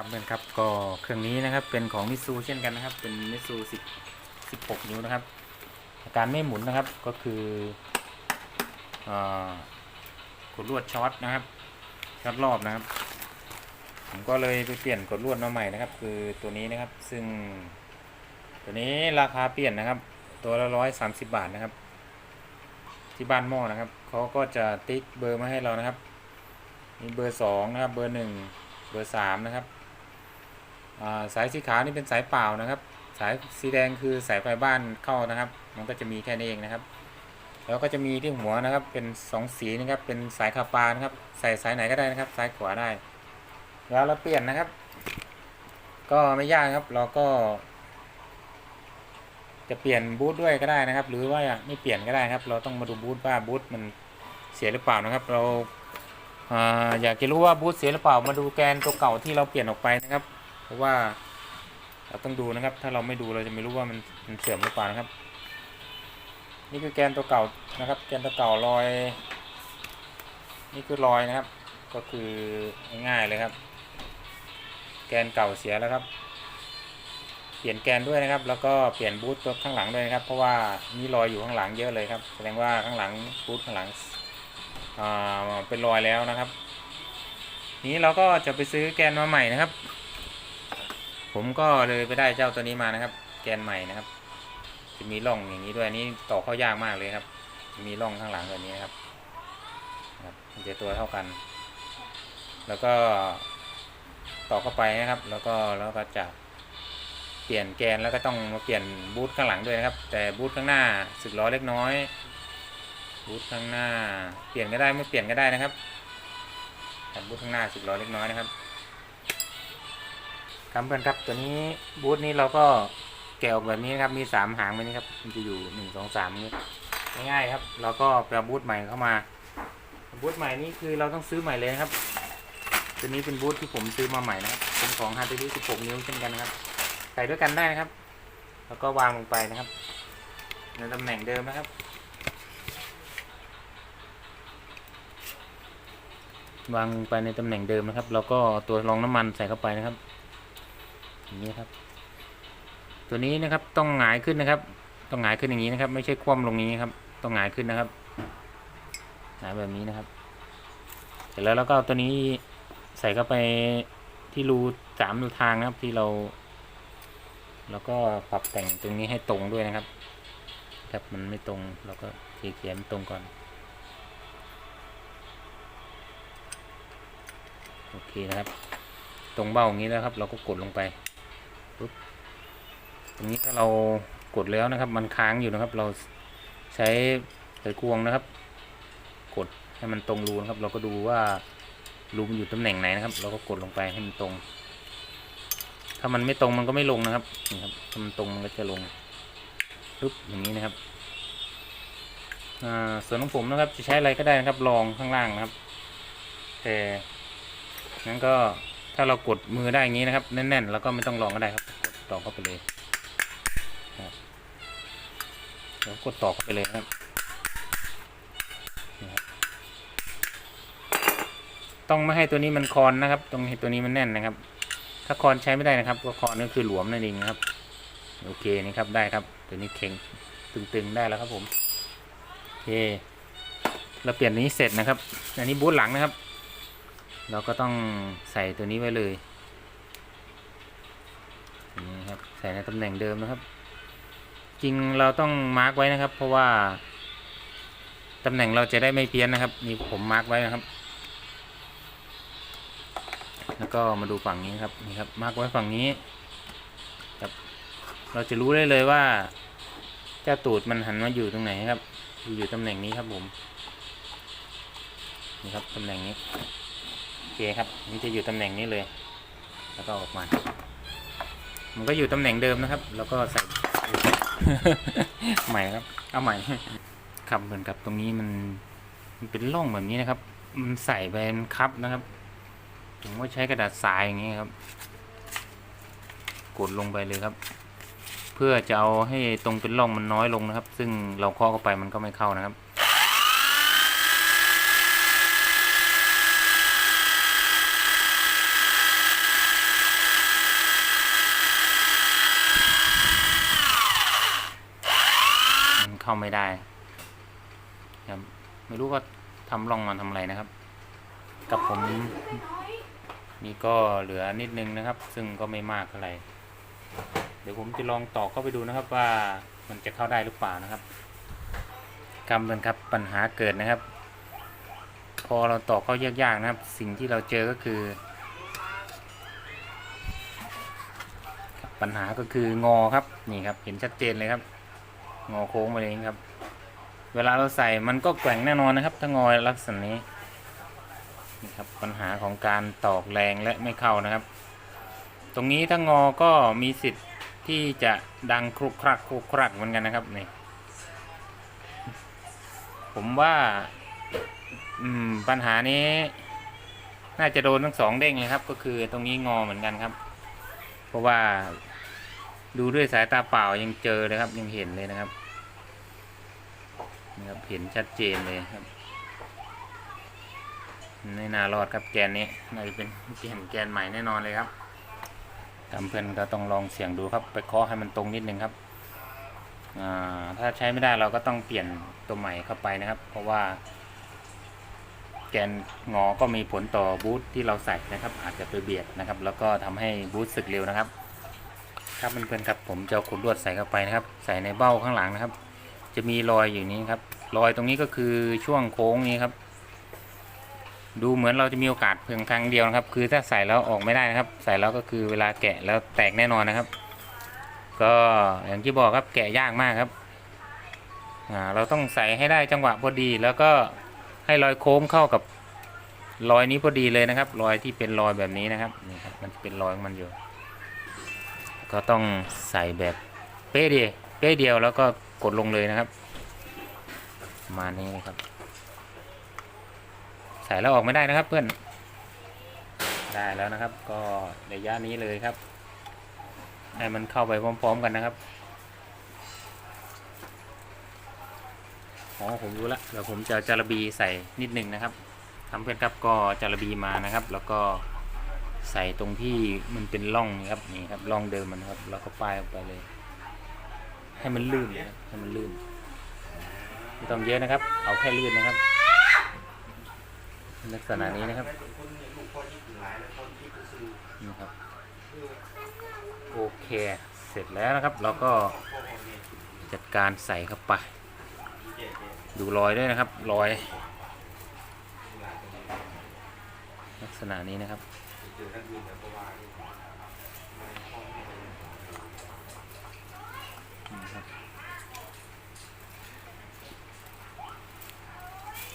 ครับเพื่อนครับก็เครื่องนี้นะครับเป็นของมิซูเช่นกันนะครับ เป็นมิซูสิบสิบหกนิ้วนะครับ อาการไม่หมุนนะครับก็คืออกดลวดช็อตนะครับช็อตรอบนะครับ ผมก็เลยไปเปลี่ยนกดลวดมาใหม่นะครับ คือตัวนี้นะครับซึ่ง ตัวนี้ราคาเปลี่ยนนะครับ ตัวละร้อยสามสิบบาทนะครับ ที่บ้านหม้อนะครับเขาก็จะติ๊กเบอร์มาให้เรานะครับมีเบอร์สองนะครับเบอร์หนึ่งเบอร์สามนะครับ สายสีขาวนี่เป็นสายเปล่านะครับ สายสีแดงคือสายไฟบ้านเข้านะครับ มันก็จะมีแค่นี้เองนะครับ แล้วก็จะมีที่หัวนะครับ เป็นสองสีนะครับ เป็นสายคาปานะครับ ใส่สายไหนก็ได้นะครับซ้ายขวาได้ แล้วเราเปลี่ยนนะครับ ก็ไม่ยากครับ เราก็ จะเปลี่ยนบูทด้วยก็ได้นะครับ หรือว่าไม่เปลี่ยนก็ได้ครับ เราต้องมาดูบูทว่าบูทมันเสียหรือเปล่านะครับ เราอ่าอยากจะรู้ว่าบูทเสียหรือเปล่า มาดูแกนตัวเก่าที่เราเปลี่ยนออกไปนะครับ เพราะว่าเราต้องดูนะครับ ถ้าเราไม่ดูเราจะไม่รู้ว่ามันมันเสื่อมหรือเปล่านะครับ นี่คือแกนตัวเก่านะครับ แกนตัวเก่ารอย นี่คือรอยนะครับ ก็คือง่ายๆเลยครับ แกนเก่าเสียแล้วครับ เปลี่ยนแกนด้วยนะครับ แล้วก็เปลี่ยนบูทตัวข้างหลังด้วยนะครับ เพราะว่ามีรอยอยู่ข้างหลังเยอะเลยครับ แสดงว่าข้างหลังบูทข้างหลังเป็นรอยแล้วนะครับนี้เราก็จะไปซื้อแกนมาใหม่นะครับ ผมก็เลยไปได้เจ้าตัวนี้มานะครับ แกนใหม่นะครับ จะมีร่องอย่างนี้ด้วยอันนี้ต่อเข้ายากมากเลยครับจะมีร่องข้างหลังแบบนี้นะครับครับมันจะตัวเท่ากัน แล้วก็ต่อเข้าไปนะครับ แล้วก็แล้วก็จะเปลี่ยนแกนแล้วก็ต้องมาเปลี่ยนบูทข้างหลังด้วยนะครับ แต่บูทข้างหน้าสึกล้อเล็กน้อยบูทข้างหน้า เปลี่ยนก็ได้ไม่เปลี่ยนก็ได้นะครับแต่บูทข้างหน้าสึกล้อเล็กน้อยนะครับ ครับเพื่อนครับตัวนี้บูทนี้เราก็แกะออกแบบนี้นะครับมีสามหางแบบนี้ครับมันจะอยู่หนึ่งสองสามนี้ง่ายๆครับ เราก็ไปเอาบูทใหม่เข้ามา บูทใหม่นี้คือเราต้องซื้อใหม่เลยครับ ตัวนี้เป็นบูทที่ผมซื้อมาใหม่นะครับเป็นของฮาร์ดดิส16นิ้วเช่นกันนะครับใส่ด้วยกันได้นะครับ แล้วก็วางลงไปนะครับในตำแหน่งเดิมนะครับวางไปในตำแหน่งเดิมนะครับ แล้วก็ตัวรองน้ำมันใส่เข้าไปนะครับ อย่างนี้ครับ ตัวนี้นะครับต้องหงายขึ้นนะครับ ต้องหงายขึ้นอย่างนี้นะครับ ไม่ใช่คว่ำลงนี้ครับ ต้องหงายขึ้นนะครับหงายแบบนี้นะครับ เสร็จแล้วเราก็เอาตัวนี้ใส่เข้าไปที่รูสามรูทางนะครับที่เรา แล้วก็ปรับแต่งตรงนี้ให้ตรงด้วยนะครับครับมันไม่ตรงเราก็เขียนเขียนตรงก่อนโอเคนะครับ ตรงเบ้าอย่างนี้แล้วครับ เราก็กดลงไป ตรงนี้ถ้าเรากดแล้วนะครับ มันค้างอยู่นะครับ เราใช้ไขควงนะครับ กดให้มันตรงรูนะครับ เราก็ดูว่ารูมันอยู่ตำแหน่งไหนนะครับ เราก็กดลงไปให้มันตรง ถ้ามันไม่ตรงมันก็ไม่ลงนะครับนี่ครับถ้ามันตรงมันก็จะลงปึ๊บอย่างนี้นะครับอ่าส่วนของผมนะครับจะใช้อะไรก็ได้นะครับรองข้างล่างนะครับ แต่นั้นก็ถ้าเรากดมือได้อย่างนี้นะครับ แน่นๆ แล้วก็ไม่ต้องลองก็ได้ครับ กดต่อเข้าไปเลย ครับแล้วกดต่อเข้าไปเลยนะครับต้องไม่ให้ตัวนี้มันคอนนะครับต้องให้ตัวนี้มันแน่นนะครับ ถ้าคอนใช้ไม่ได้นะครับ ก็คอนก็คือหลวมนั่นเองนะครับ โอเคนี่ครับได้ครับ ตัวนี้เข่งตึงๆได้แล้วครับผมโอเคเราเปลี่ยนนี้เสร็จนะครับ อันนี้บูทหลังนะครับ เราก็ต้องใส่ตัวนี้ไว้เลยนี่ครับ ใส่ในตำแหน่งเดิมนะครับ จริงเราต้องมาร์กไว้นะครับ เพราะว่าตำแหน่งเราจะได้ไม่เพี้ยนนะครับ นี่ผมมาร์กไว้นะครับ แล้วก็มาดูฝั่งนี้ครับนี่ครับมาร์กไว้ฝั่งนี้ครับ เราจะรู้ได้เลยว่าเจ้าตูดมันหันมาอยู่ตรงไหนครับ อยู่ตำแหน่งนี้ครับผมนี่ครับตำแหน่งนี้โอเคครับนี่จะอยู่ตำแหน่งนี้เลย แล้วก็ออกมา มันก็อยู่ตำแหน่งเดิมนะครับ แล้วก็ใส่ ใหม่ครับ เอาใหม่ครับเหมือนกับตรงนี้มันมันเป็นร่องแบบนี้นะครับ มันใส่ไปมันคับนะครับ ผมก็ใช้กระดาษทรายอย่างนี้ครับ กดลงไปเลยครับ เพื่อจะเอาให้ตรงเป็นร่องมันน้อยลงนะครับ ซึ่งเราเคาะเข้าไปมันก็ไม่เข้านะครับ ค เข้าไม่ได้ครับไม่รู้ว่าทำรองมาทำอะไรนะครับ กับผมนี่ก็เหลือนิดนึงนะครับ ซึ่งก็ไม่มากเท่าไหร่เดี๋ยวผมจะลองต่อเข้าไปดูนะครับว่ามันจะเข้าได้หรือเปล่านะครับกำเป็นครับปัญหาเกิดนะครับ พอเราต่อเข้ายากๆนะครับ สิ่งที่เราเจอก็คือ ปัญหาก็คืองอครับนี่ครับเห็นชัดเจนเลยครับ งอโค้งมาเลยครับ เวลาเราใส่มันก็แกว่งแน่นอนนะครับ ถ้างอลักษณะนี้นี่ครับปัญหาของการตอกแรงและไม่เข้านะครับ ตรงนี้ถ้างอก็มีสิทธิ์ที่จะดังครุกครักครุกครักเหมือนกันนะครับนี่ผมว่าปัญหานี้ น่าจะโดนทั้งสองเด้งเลยครับ ก็คือตรงนี้งอเหมือนกันครับ เพราะว่า ดูด้วยสายตาเปล่ายังเจอเลยครับ ยังเห็นเลยนะครับนี่ครับเห็นชัดเจนเลยครับไม่น่ารอดครับแกนนี้น่าจะเป็นเปลี่ยนแกนใหม่แน่นอนเลยครับทำเพื่อนก็ต้องลองเสี่ยงดูครับ ไปเคาะให้มันตรงนิดนึงครับอ่าถ้าใช้ไม่ได้เราก็ต้องเปลี่ยนตัวใหม่เข้าไปนะครับ เพราะว่า แกนงอก็มีผลต่อบูทที่เราใส่นะครับ อาจจะไปเบียดนะครับ แล้วก็ทำให้บูทสึกเร็วนะครับ ครับเพื่อนๆครับผมจะเอาขนลวดใส่เข้าไปนะครับ ใส่ในเบ้าข้างหลังนะครับ จะมีรอยอยู่นี้ครับรอยตรงนี้ก็คือช่วงโค้งนี้ครับ ดูเหมือนเราจะมีโอกาสเพียงครั้งเดียวนะครับ คือถ้าใส่แล้วออกไม่ได้นะครับ ใส่แล้วก็คือเวลาแกะแล้วแตกแน่นอนนะครับ ก็อย่างที่บอกครับแกะยากมากครับเราต้องใส่ให้ได้จังหวะพอดีแล้วก็ให้รอยโค้งเข้ากับรอยนี้พอดีเลยนะครับ รอยที่เป็นรอยแบบนี้นะครับนี่ครับมันจะเป็นรอยของมันอยู่ ก็ต้องใส่แบบเป๊ะเดียวเป๊ะเดียวแล้วก็กดลงเลยนะครับมานี้นะครับ ใส่แล้วออกไม่ได้นะครับเพื่อน ได้แล้วนะครับ ก็ระยะนี้เลยครับ ให้มันเข้าไปพร้อม ๆ กันนะครับอ๋อผมรู้ละเดี๋ยวผมจะจาระบีใส่นิดนึงนะครับทำเพื่อนครับก็จาระบีมานะครับ แล้วก็ ใส่ตรงที่มันเป็นร่องนะครับนี่ครับร่องเดิมมันครับแล้วก็ป้ายออกไปเลย ให้มันลื่นนะให้มันลื่นไม่ต้องเยอะนะครับ เอาแค่ลื่นนะครับ ลักษณะนี้นะครับนี่ครับโอเคเสร็จแล้วนะครับ เราก็จัดการใส่เข้าไป ดูรอยด้วยนะครับรอย ลักษณะนี้นะครับ นี่ครับเดี๋ย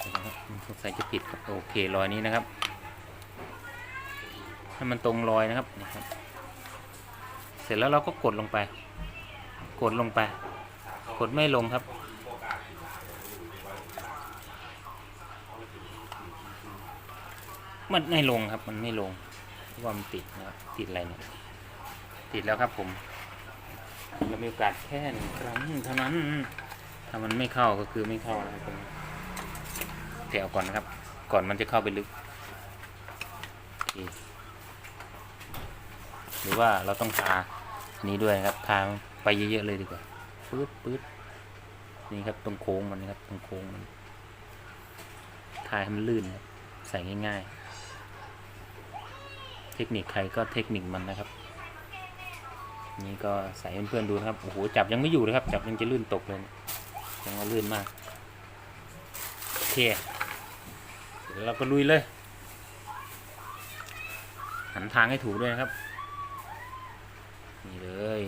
วนะครับสงสัยจะผิดครับโอเครอยนี้นะครับ ให้มันตรงรอยนะครับนี่ครับ เสร็จแล้วเราก็กดลงไป กดลงไป กดไม่ลงครับมันไม่ลงครับ มันไม่ลง ว่ามันติดนะครับติดอะไรเนี่ย ติดแล้วครับผมเรามีโอกาสแค่หนึ่งครั้งเท่านั้น ถ้ามันไม่เข้าก็คือไม่เข้านะครับผมแถวก่อนนะครับ ก่อนมันจะเข้าไปลึก หรือว่าเราต้องทาอันนี้ด้วยนะครับ ทาไปเยอะๆเลยดีกว่าปื๊ดปื๊ดนี่ครับตรงโค้งมันนะครับตรงโค้งมันทาให้มันลื่นครับใส่ง่ายๆ เทคนิคใครก็เทคนิคมันนะครับ นี่ก็ใส่เพื่อนๆดูนะครับโอ้โหจับยังไม่อยู่เลยครับ จับยังจะลื่นตกเลยยังว่าลื่นมากโอเคเดี๋ยวเราก็ลุยเลย หันทางให้ถูกด้วยนะครับ นี่เลย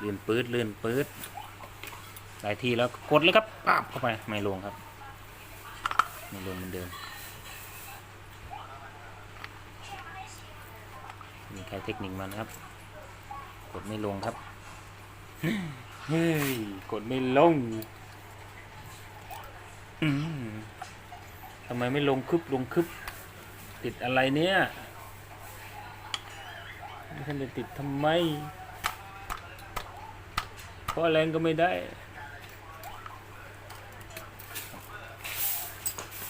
ลื่นปื๊ดลื่นปื๊ดหลายทีแล้วกดเลยครับปั๊บเข้าไปไม่ลงครับ ไม่ลงเหมือนเดิม มีใครเทคนิคมันนะครับ กดไม่ลงครับ เฮ้ย กดไม่ลงอืมทำไมไม่ลงคึบลงคึบ ติดอะไรเนี่ยไม่ทันได้ติดทำไม เพราะแรงก็ไม่ได้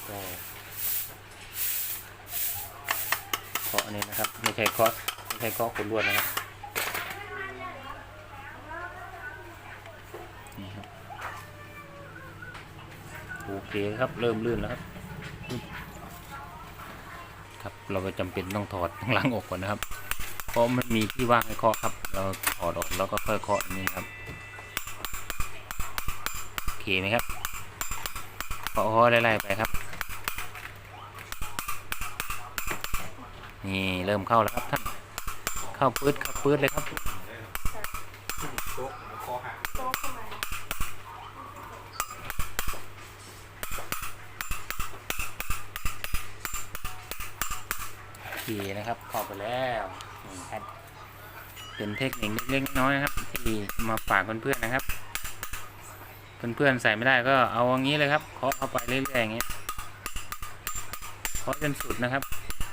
ก็เคาะอันนี้นะครับ ไม่ใช่เคาะไม่ ใช่เคาะขนลวดนะครับนี่ครับเคครับเริ่มลื่นแล้วครับครับเราก็จำเป็นต้องถอดข้างหลังออกก่อนนะครับ เพราะมันมีที่ว่างให้เคาะครับ เราถอดออกแล้วก็ค่อยเคาะนี้ครับโอเคไหมครับเคาะไล่ๆไปครับนี่เริ่มเข้าแล้วครับท่าน ข้าปื๊ดเข้าปื๊ดเลยครับโอเคนะครับเข้าไปแล้วครับเป็นเทคนิคเล็กๆน้อยนะครับ ที่มาฝากเพื่อนๆนะครับ เพื่อนๆใส่ไม่ได้ก็เอาอย่างนี้เลยครับเคาะเข้าไปเรื่อยๆอย่างเงี้เคาะจนสุดนะครับ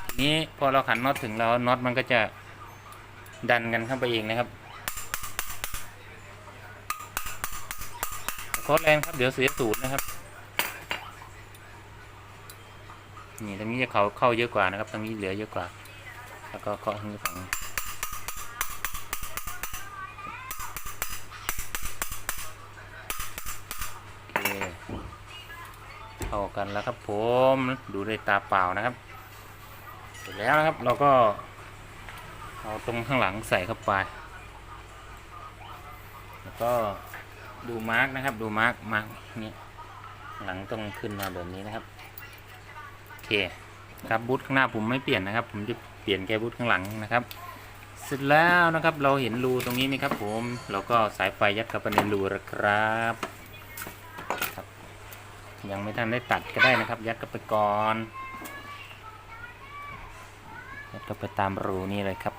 ทีนี้พอเราขันน็อตถึงแล้วน็อตมันก็จะ ดันกันเข้าไปเองนะครับเคาะแรงครับเดี๋ยวเสียสูตรนะครับนี่ตรงนี้จะเขาเข้าเยอะกว่านะครับตรงนี้เหลือเยอะกว่า แล้วก็เคาะทางฝั่งเคเข้ากันแล้วครับผมดูด้วยตาเปล่านะครับ เสร็จแล้วนะครับเราก็ เอาตรงข้างหลังใส่เข้าไป แล้วก็ดูมาร์กนะครับ ดูมาร์กมาร์กนี้หลังต้องขึ้นมาแบบนี้นะครับโอเคครับบูทข้างหน้าผมไม่เปลี่ยนนะครับ ผมจะเปลี่ยนแค่บูทข้างหลังนะครับ เสร็จแล้วนะครับเราเห็นรูตรงนี้ไหมครับ ผมเราก็สายไฟยัดเข้าไปในรูล้วครับครับ ยังไม่ทันได้ตัดก็ได้นะครับ ยัดเข้าไปก่อนยัดเข้าไปตามรูนี่เลยครับ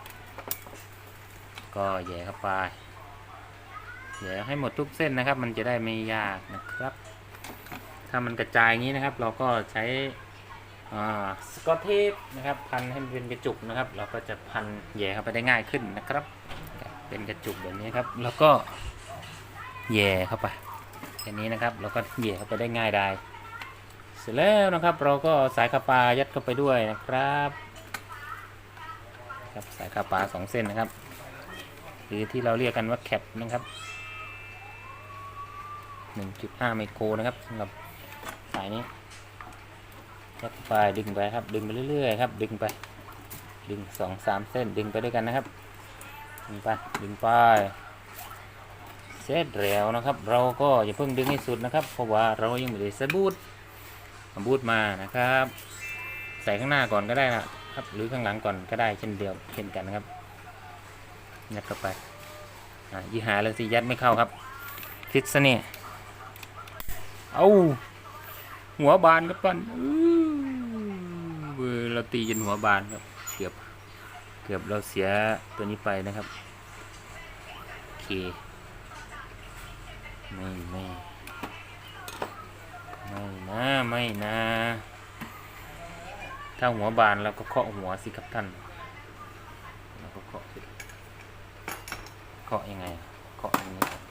ก็แย่เข้าไปแย่ให้หมดทุกเส้นนะครับ มันจะได้ไม่ยากนะครับ ถ้ามันกระจายอย่างนี้นะครับ เราก็ใช้สกอตเทปนะครับ พันให้มันเป็นกระจุกนะครับ เราก็จะพันแย่เข้าไปได้ง่ายขึ้นนะครับ เป็นกระจุกแบบนี้ครับ แล้วก็แย่เข้าไปแค่นี้นะครับแล้วก็แย่เข้าไปได้ง่ายได้ เสร็จแล้วนะครับ เราก็สายคาปายัดเข้าไปด้วยนะครับ ครับสายคาปาสองเส้นนะครับ รือที่เราเรียกกันว่าแคปนะครับ 1.5 ไมโครนะครับสำหรับสายนี้ยัดไปดึงไปครับ ดึงไปเรื่อยๆครับ ดึงไป ดึงสองสามเส้น ดึงไปด้วยกันนะครับ ดึงไป ดึงไป เสร็จแล้วนะครับ เราก็อย่าเพิ่งดึงให้สุดนะครับ เพราะว่าเรายังไม่ได้สบูทเอาบูทมานะครับ ใส่ข้างหน้าก่อนก็ได้นะครับ หรือข้างหลังก่อนก็ได้เช่นเดียวเช่นกันนะครับ ยัดเข้าไปยี่หาเลยสิยัดไม่เข้าครับฟิตซะเนี่ยเอาหัวบานครับปั้นอื้อเบอเราตีจนหัวบานครับเกือบเกือบเราเสียตัวนี้ไปนะครับโอเคไม่ไม่ไม่นะไม่นะถ้าหัวบานเราก็เคาะหัวสิครับท่านเราก็เคาะสิเคาะยังไงเคาะอย่างนี้ครับ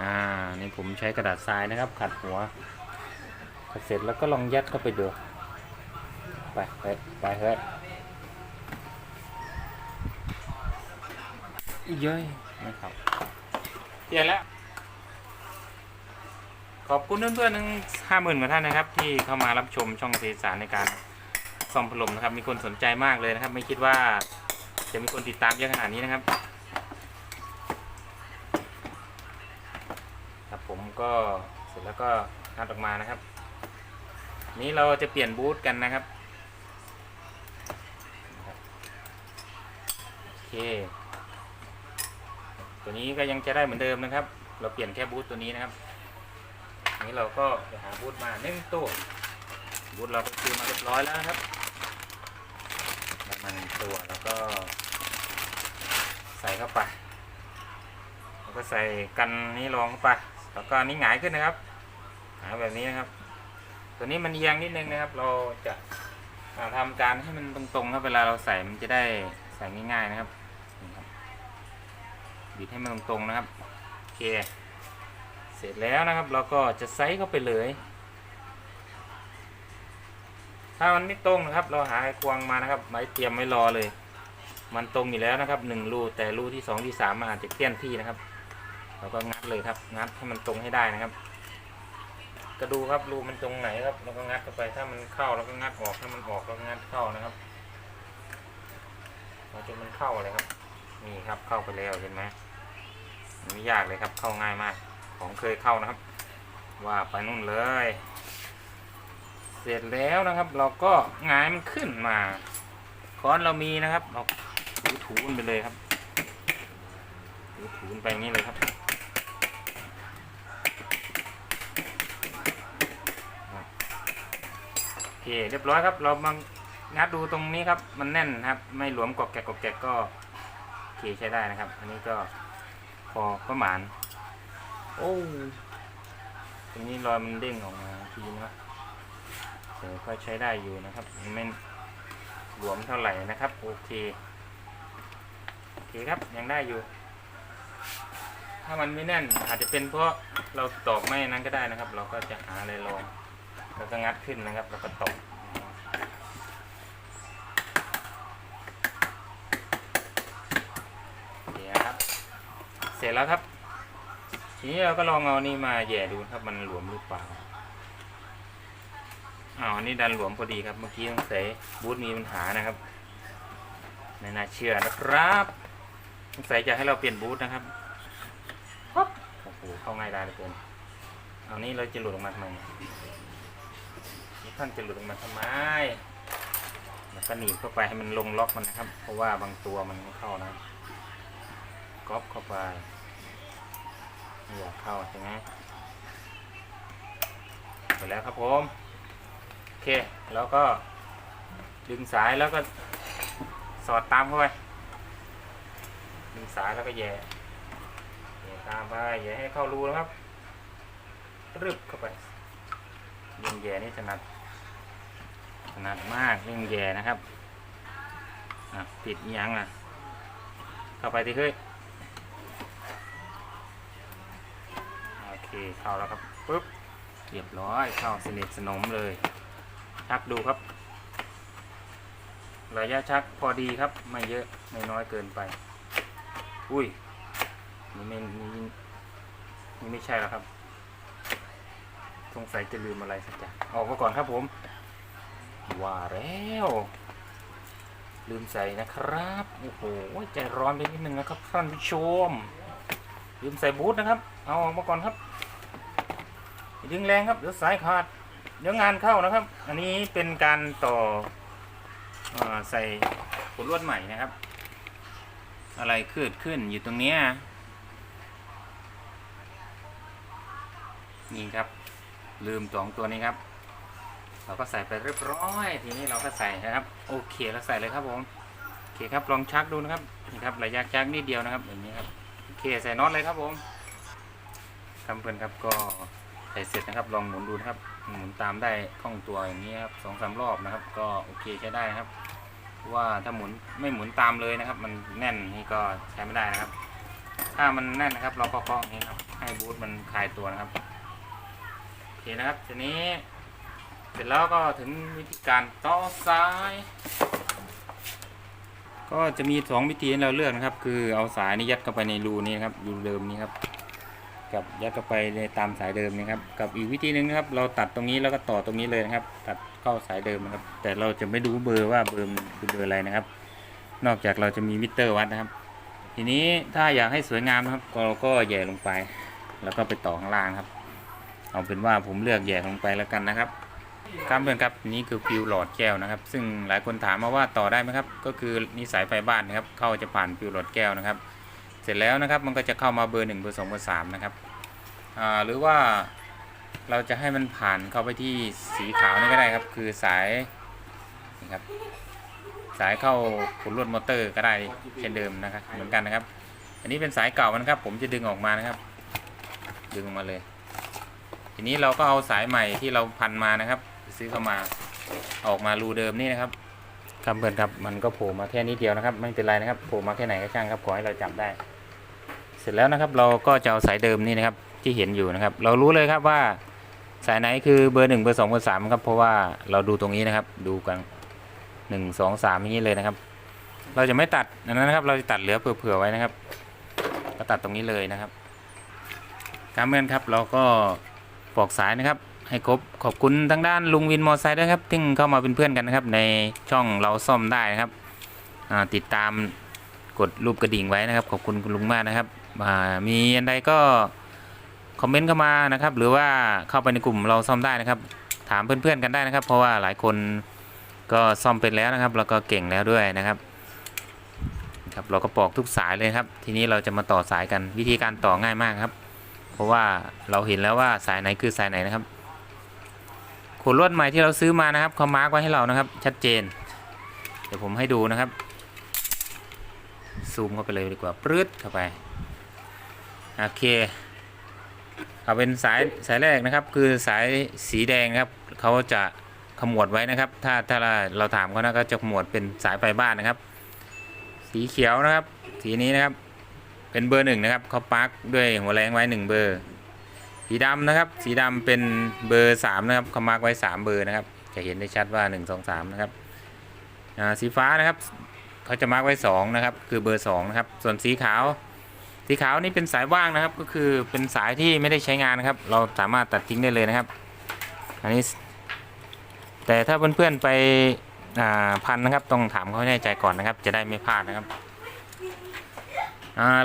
อ่านี่ผมใช้กระดาษทรายนะครับ ขัดหัวขัดเสร็จแล้วก็ลองยัดเข้าไปดูไปไปไปเฮ้ยเย้ยไม่ครับเปลี่ยนแล้วขอบคุณเพื่อนๆทั้งห้าหมื่นกว่าท่านนะครับ ที่เข้ามารับชมช่องเทสารในการซ่อมพัดลมนะครับ มีคนสนใจมากเลยนะครับ ไม่คิดว่า จะมีคนติดตามเยอะขนาดนี้นะครับ ครับผมก็เสร็จแล้วก็นัดออกมานะครับ นี้เราจะเปลี่ยนบูทกันนะครับโอเค ตัวนี้ก็ยังจะได้เหมือนเดิมนะครับ เราเปลี่ยนแค่บูทตัวนี้นะครับนี้เราก็ไปหาบูทมาหนึ่งตัวบูทเราก็ซื้อมาเรียบร้อยแล้วนะครับ มาหนึ่งตัวแล้วก็ ใส่เข้าไป แล้วก็ใส่กันนี้รองเข้าไป แล้วก็นี้หงายขึ้นนะครับหงายแบบนี้นะครับ ตัวนี้มันเอียงนิดนึงนะครับ เราจะาทำการให้มันตรงๆครับเวลาเราใส่มันจะได้ใส่ง่ายๆนะครับนี่ครับบิดให้มันตรงๆนะครับโอเค เสร็จแล้วนะครับ เราก็จะไซส์เข้าไปเลย ถ้ามันไม่ตรงนะครับ เราหาไอ้ควงมานะครับไว้เตรียมไว้รอเลย มันตรงอยู่แล้วนะครับหนึ่งรูแต่รูที่สองที่สามมันอาจจะเคลื่อนที่นะครับเราก็งัดเลยครับ งัดให้มันตรงให้ได้นะครับ ก็ดูครับรูมันตรงไหนครับเราก็งัดเข้าไปถ้ามันเข้าเราก็งัดออกถ้ามันออกเราก็งัดเข้านะครับเราจนมันเข้าเลยครับนี่ครับเข้าไปแล้วเห็นไหมไม่ยากเลยครับเข้าง่ายมาก ของเคยเข้านะครับ ว่าไปนู่นเลย เสร็จแล้วนะครับ เราก็งายมันขึ้นมา ค้อนเรามีนะครับเราถูถูๆมันไปเลยครับ ถูถูๆมันไปอย่างนี้เลยครับโอเคเรียบร้อยครับ เรามางัดดูตรงนี้ครับ มันแน่นนะครับ ไม่หลวมกอกแกกกอกแกกก็โอเคใช้ได้นะครับ อันนี้ก็พอประมาณโอ้ตรงนี้รอยมันเด้งออกมาทีนะ แต่ก็ใช้ได้อยู่นะครับไม่หลวมเท่าไหร่นะครับโอเคโอเคครับยังได้อยู่ ถ้ามันไม่แน่นอาจจะเป็นเพราะเราตอกไม่นั้นก็ได้นะครับ เราก็จะหาอะไรลองแล้วก็งัดขึ้นนะครับ แล้วก็ตอเคนะครับเสร็จแล้วครับ ทีนี้เราก็ลองเอานี่มาแหย่ดูครับมันหลวมหรือเปล่า อ้าวอันนี้ดันหลวมพอดีครับ เมื่อกี้ต้องใส่บูทมีปัญหานะครับ ไม่น่าเชื่อนะครับสงใสัยจะให้เราเปลี่ยนบูทนะครับปั๊บโอ้โหเข้าง่ายได้เหลือเกินเอานี่เราจะหลุดออกมาทำไมนี่ท่านจะหลุดออกมาทำไมแล้วก็หนีบเข้าไปให้มันลงล็อกมันนะครับ เพราะว่าบางตัวมันไม่เข้านะก๊อปเข้าไปไม่อยากเข้าใช่ไหมไปแล้วครับผม เค แล้วก็ดึงสายแล้วก็สอดตามเข้าไป ดึงสายแล้วก็แย่แย่ตามไปแย่ให้เข้ารูนะครับรึบเข้าไปเล่นแย่นี่ถนัดถนัดมากเล่นแย่นะครับอะติดยังอะ เข้าไปที่เฮ้ยโอเคเข้าแล้วครับปุ๊บเรียบร้อยเข้าสนิทสนมเลย ชักดูครับ ระยะชักพอดีครับ ไม่เยอะไม่น้อยเกินไป อุ้ยนี่ไม่นี่นี่ไม่ใช่แล้วครับ สงสัยจะลืมอะไรสักอย่างออกมาก่อนครับผม ว่าแล้ว ลืมใส่นะครับ โอ้โห ใจร้อนไปนิดนึงนะครับท่านผู้ชม ลืมใส่บูทนะครับ เอาออกมาก่อนครับย่าดึงแรงครับเดี๋ยวสายขาด เดี๋ยวงานเข้านะครับ อันนี้เป็นการต่ออใส่ขนลวดใหม่นะครับ อะไรขึ้นขึ้นอยู่ตรงนี้นี่ครับ ลืมสองตัวนี้ครับ เราก็ใส่ไปเรียบร้อย ทีนี้เราก็ใส่นะครับ โอเคเราใส่เลยครับผมโอเคครับลองชักดูนะครับนี่ครับระยะชักนิดเดียวนะครับแบบนี้ครับโอเคใส่น็อตเลยครับผมครับเพื่อนครับก็ใส่เสร็จนะครับ ลองหมุนดูนะครับ หมุนตามได้คล่องตัวอย่างนี้ครับสองสามรอบนะครับ ก็โอเคใช้ได้นะครับว่าถ้าหมุนไม่หมุนตามเลยนะครับ มันแน่นนี่ก็ใช้ไม่ได้นะครับ ถ้ามันแน่นนะครับ เราก็เคาะองนี้ครับ ให้บูทมันคลายตัวนะครับโอเคนะครับทีนี้เสร็จแล้วก็ถึงวิธีการต่อสาย ก็จะมีสองวิธีให้เราเลือกนะครับ คือเอาสายนี้ยัดเข้าไปในรูนี้ครับรูเดิมนี้ครับ กับยัดเข้าไปในตามสายเดิมนะครับ กับอีกวิธีหนึ่งนะครับ เราตัดตรงนี้แล้วก็ต่อตรงนี้เลยนะครับ ตัดเข้าสายเดิมนะครับ แต่เราจะไม่ดูเบอร์ว่าเบอร์คือเบอร์อะไรนะครับ นอกจากเราจะมีมิเตอร์วัดนะครับ ทีนี้ถ้าอยากให้สวยงามนะครับเราก็แย่ลงไป แล้วก็ไปต่อข้างล่างครับ เอาเป็นว่าผมเลือกแย่ลงไปแล้วกันนะครับครับเพื่อนครับนี่คือฟิวหลอดแก้วนะครับ ซึ่งหลายคนถามมาว่าต่อได้ไหมครับ ก็คือนี่สายไฟบ้านนะครับ เข้าจะผ่านฟิวหลอดแก้วนะครับ เสร็จแล้วนะครับมันก็จะเข้ามาเบอร์หนึ่งเบอร์สองเบอร์สามนะครับหรือว่าเราจะให้มันผ่านเข้าไปที่สีขาวนี่ก็ได้ครับ คือสายนี่ครับสายเข้าขุนลวดมอเตอร์ก็ได้เช่นเดิมนะครับเหมือนกันนะครับ อันนี้เป็นสายเก่ามันครับ ผมจะดึงออกมานะครับ ดึงออกมาเลย ทีนี้เราก็เอาสายใหม่ที่เราพันมานะครับ ซื้อเข้ามาออกมารูเดิมนี่นะครับ ครับเพื่อนครับมันก็โผล่มาแค่นี้เดียวนะครับ ไม่เป็นไรนะครับโผล่มาแค่ไหนก็ช่างครับขอให้เราจับได้ เสร็จแล้วนะครับเราก็จะเอาสายเดิมนี่นะครับที่เห็นอยู่นะครับ เรารู้เลยครับว่าสายไหนคือเบอร์หนึ่งเบอร์สองเบอร์สามครับเพราะว่าเราดูตรงนี้นะครับ ดูกันหนึ่งสองสามอย่างนี้เลยนะครับ เราจะไม่ตัดอันนั้นนะครับ เราจะตัดเหลือเผื่อๆไว้นะครับ ก็ตัดตรงนี้เลยนะครับการเมือนครับเราก็ปอกสายนะครับ ให้ครบขอบคุณทางด้านลุงวินมอไซค์ด้วยครับที่เข้ามาเป็นเพื่อนกันนะครับ ในช่องเราซ่อมได้นะครับติดตามกดรูปกระดิ่งไว้นะครับ ขอบคุณคุณลุงมากนะครับมีอันใดก็คอมเมนต์เข้ามานะครับ หรือว่าเข้าไปในกลุ่มเราซ่อมได้นะครับ ถามเพื่อนๆกันได้นะครับ เพราะว่าหลายคนก็ซ่อมเป็นแล้วนะครับ แล้วก็เก่งแล้วด้วยนะครับครับเราก็ปอกทุกสายเลยครับ ทีนี้เราจะมาต่อสายกันวิธีการต่อง่ายมากครับ เพราะว่าเราเห็นแล้วว่าสายไหนคือสายไหนนะครับ ขวดลวดใหม่ที่เราซื้อมานะครับเขามาร์กไว้ให้เรานะครับ ชัดเจน เดี๋ยวผมให้ดูนะครับ ซูมเข้าไปเลยดีกว่าปรื๊ดเข้าไปโอเคเอาเป็นสายสายแรกนะครับ คือสายสีแดงครับเขาจะขมวดไว้นะครับ ถ้าถ้าเราถามเขานะก็จะขมวดเป็นสายไฟบ้านนะครับ สีเขียวนะครับ สีนี้นะครับ เป็นเบอร์หนึ่งนะครับเขาปักด้วยหัวแรงไว้หนึ่งเบอร์ สีดำนะครับ สีดำเป็นเบอร์สามนะครับเขามาร์กไว้สามเบอร์นะครับ จะเห็นได้ชัดว่าหนึ่งสองสามนะครับสีฟ้านะครับเขาจะมาร์กไว้สองนะครับ คือเบอร์สองนะครับ ส่วนสีขาว สีขาวนี่เป็นสายว่างนะครับ ก็คือเป็นสายที่ไม่ได้ใช้งานนะครับ เราสามารถตัดทิ้งได้เลยนะครับ อันนี้ แต่ถ้าเพื่อนๆไปพันนะครับ ต้องถามเขาให้แน่ใจก่อนนะครับ จะได้ไม่พลาดนะครับ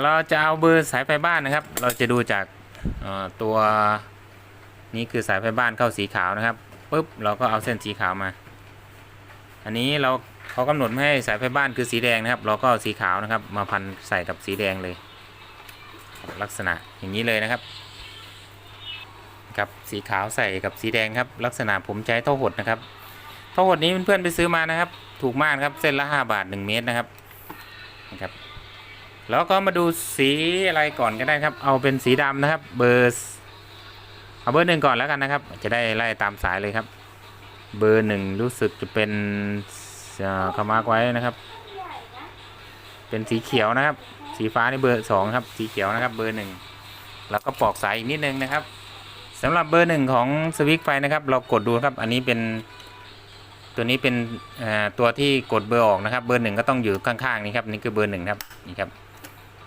เราจะเอาเบอร์สายไฟบ้านนะครับ เราจะดูจาก ตัวนี้คือสายไฟบ้านเข้าสีขาวนะครับปุ๊บเราก็เอาเส้นสีขาวมา อันนี้เราเขากำหนดไม่ให้สายไฟบ้านคือสีแดงนะครับ เราก็เอาสีขาวนะครับ มาพันใส่กับสีแดงเลย ลักษณะอย่างนี้เลยนะครับครับสีขาวใส่กับสีแดงครับ ลักษณะผมใช้เท่าหดนะครับเท่าหดนี้เพื่อนๆไปซื้อมานะครับ ถูกมากครับเส้นละ 5 บาท 1 เมตรนะครับนะครับ แล้วก็มาดูสีอะไรก่อนก็ได้ครับ เอาเป็นสีดำนะครับ เบอร์เอาเบอร์หนึ่งก่อนแล้วกันนะครับ จะได้ไล่ตามสายเลยครับ เบอร์หนึ่งรู้สึกจะเป็นเขามาร์กไว้นะครับ เป็นสีเขียวนะครับ สีฟ้านี่เบอร์สองครับ สีเขียวนะครับ เบอร์หนึ่งแล้วก็ปอกสายอีกนิดนึงนะครับสำหรับเบอร์หนึ่งของสวิตช์ไฟนะครับ เรากดดูครับ อันนี้เป็นตัวนี้เป็นตัวที่กดเบอร์ออกนะครับ เบอร์หนึ่งก็ต้องอยู่ข้างๆนี่ครับ นี่คือเบอร์หนึ่งครับ นี่ครับ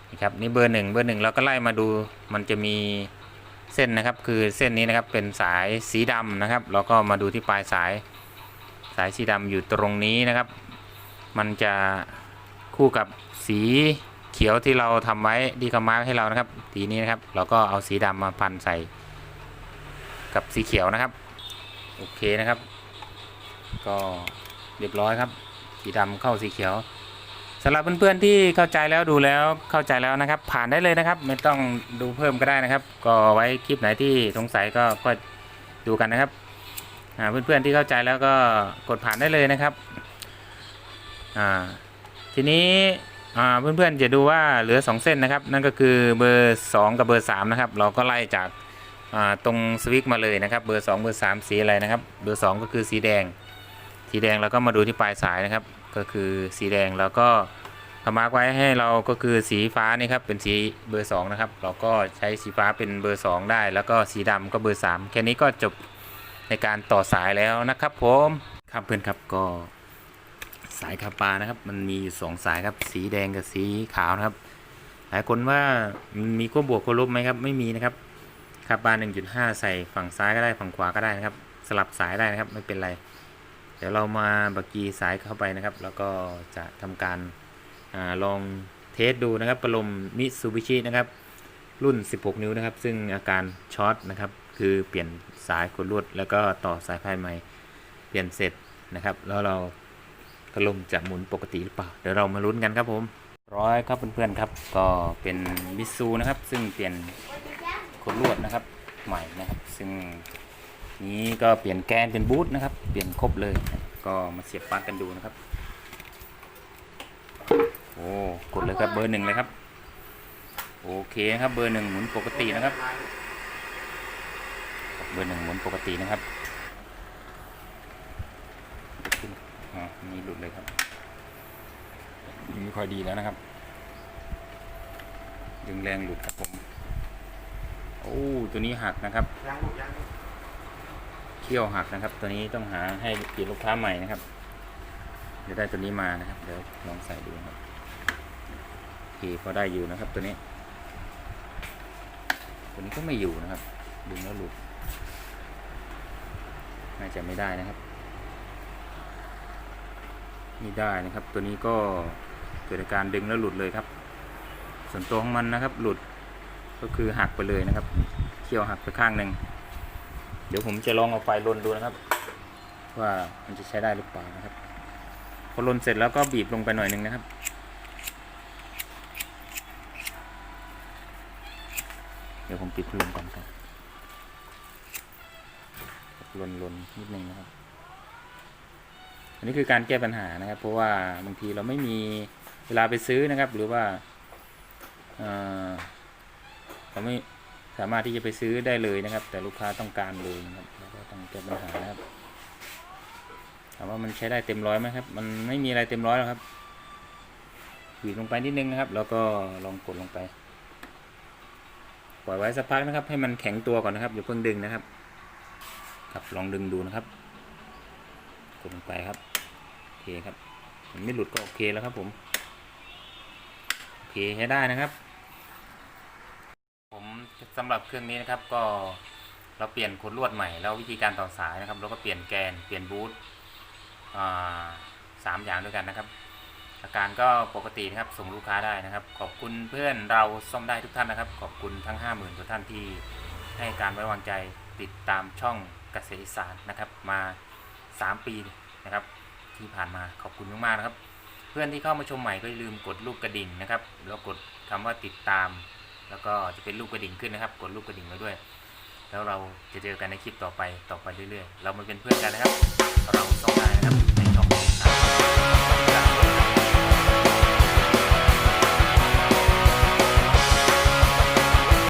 นี่ครับนี่เบอร์หนึ่งเบอร์หนึ่งเราก็ไล่มาดูมันจะมีเส้นนะครับ คือเส้นนี้นะครับเป็นสายสีดำนะครับ เราก็มาดูที่ปลายสายสายสีดำอยู่ตรงนี้นะครับ มันจะคู่กับสีเขียวที่เราทำไว้ที่เขามาร์กให้เรานะครับสีนี้นะครับ เราก็เอาสีดำมาพันใส่ กับสีเขียวนะครับโอเคนะครับ ก็เรียบร้อยครับ สีดำเข้าสีเขียว สำหรับเพื่อนๆที่เข้าใจแล้วดูแล้วเข้าใจแล้วนะครับ ผ่านได้เลยนะครับ ไม่ต้องดูเพิ่มก็ได้นะครับ ก็ไว้คลิปไหนที่สงสัยก็ก็ดูกันนะครับเพื่อนๆที่เข้าใจแล้วก็กดผ่านได้เลยนะครับทีนี้เพื่อนๆจะดูว่าเหลือ 2 เส้นนะครับ นั่นก็คือเบอร์ 2 กับเบอร์ 3 นะครับ เราก็ไล่จากตรงสวิตช์มาเลยนะครับ เบอร์ 2 เบอร์ 3 สีอะไรนะครับ เบอร์ 2 ก็คือสีแดง สีแดงเราก็มาดูที่ปลายสายนะครับ ก็คือสีแดงแล้วก็เขามาร์กไว้ให้เราก็คือสีฟ้านี่ครับเป็นสีเบอร์ 2 นะครับ เราก็ใช้สีฟ้าเป็นเบอร์ 2 ได้ แล้วก็สีดำก็เบอร์ 3 แค่นี้ก็จบในการต่อสายแล้วนะครับผมครับเพื่อนครับก็สายคาปานะครับ มันมีอยู่สองสายครับ สีแดงกับสีขาวนะครับ หลายคนว่ามันมีขั้วบวกขั้วลบไหมครับ ไม่มีนะครับคาปา1.5 ใส่ฝั่งซ้ายก็ได้ฝั่งขวาก็ได้นะครับ สลับสายได้นะครับไม่เป็นไร เดี๋ยวเรามาบักกีสายเข้าไปนะครับ แล้วก็จะทำการอาลองเทสดูนะครับประลมมิซูบิชินะครับ รุ่น 16 นิ้วนะครับ ซึ่งอาการช็อตนะครับ คือเปลี่ยนสายกดลวดแล้วก็ต่อสายไฟใหม่เปลี่ยนเสร็จนะครับ แล้วเรากระลมจะหมุนปกติหรือเปล่า เดี๋ยวเรามาลุ้นกันครับผมร้อยครับเพื่อนๆครับก็เป็นมิซูนะครับ ซึ่งเปลี่ยนกดลวดนะครับใหม่นะครับ ซึ่ง นี้ก็เปลี่ยนแกนเป็นบูทนะครับ เปลี่ยนครบเลยนะครับก็มาเสียบปลั๊กกันดูนะครับ โอ้ กดเลยครับเบอร์หนึ่งเลยครับ โอเคครับเบอร์หนึ่งหมุนปกตินะครับ เบอร์หนึ่งหมุนปกตินะครับขึ้นอ๋อนี่หลุดเลยครับยังไม่ค่อยดีแล้วนะครับ ดึงแรงหลุดครับผม โอ้ ตัวนี้หักนะครับ เขี้ยวหักนะครับ ตัวนี้ต้องหาให้เปลี่ลูกค้าใหม่นะครับ เดี๋ยวได้ตัวนี้มานะครับ เดี๋ยวลองใส่ดูครับโอเคพอได้อยู่นะครับ ตัวนี้ ตัวนี้ก็ไม่อยู่นะครับ ดึงแล้วหลุด น่าจะไม่ได้นะครับไม่ได้นะครับ ตัวนี้ก็เกิดการดึงแล้วหลุดเลยครับ ส่วนตัวของมันนะครับ หลุดก็คือหักไปเลยนะครับ เขี้ยวหักไปข้างหนึ่ง เดี๋ยวผมจะลองเอาไฟลนดูนะครับ ว่ามันจะใช้ได้หรือเปล่านะครับ พอลนเสร็จแล้วก็บีบลงไปหน่อยหนึ่งนะครับ เดี๋ยวผมปิดพัดลมก่อนครับลนลนนิดนึงนะครับ อันนี้คือการแก้ปัญหานะครับ เพราะว่าบางทีเราไม่มีเวลาไปซื้อนะครับ หรือว่าเราไม่ สามารถที่จะไปซื้อได้เลยนะครับ แต่ลูกค้าต้องการเลยนะครับเราก็ต้องแก้ปัญหานะครับถามว่ามันใช้ได้เต็มร้อยไหมครับ มันไม่มีอะไรเต็มร้อยหรอกครับบีบลงไปนิดนึงนะครับ แล้วก็ลองกดลงไปปล่อยไว้สักพักนะครับ ให้มันแข็งตัวก่อนนะครับอย่าเพิ่งดึงนะครับ ครับลองดึงดูนะครับกดลงไปครับโอเคครับมันไม่หลุดก็โอเคแล้วครับผมโอเคใช้ได้นะครับ สำหรับเครื่องนี้นะครับก็เราเปลี่ยนขนลวดใหม่แล้ววิธีการต่อสายนะครับ เราก็เปลี่ยนแกนเปลี่ยนบูทสามอย่างด้วยกันนะครับ อาการก็ปกตินะครับส่งลูกค้าได้นะครับ ขอบคุณเพื่อนเราซ่อมได้ทุกท่านนะครับ ขอบคุณทั้ง 50,000ทุกท่านที่ให้การไว้วางใจติดตามช่องเกษตรอีสานนะครับ มา 3 ปีนะครับ ที่ผ่านมาขอบคุณมากๆนะครับ เพื่อนที่เข้ามาชมใหม่ก็อย่าลืมกดรูปกระดิ่งนะครับ แล้วกดคำว่าติดตาม แล้วก็จะเป็นรูปกระดิ่งขึ้นนะครับ กดรูปกระดิ่งไว้ด้วย แล้วเราจะเจอกันในคลิปต่อไปต่อไปเรื่อยๆ เรามาเป็นเพื่อนกันนะครับ เราต้องได้นะครับในช่อง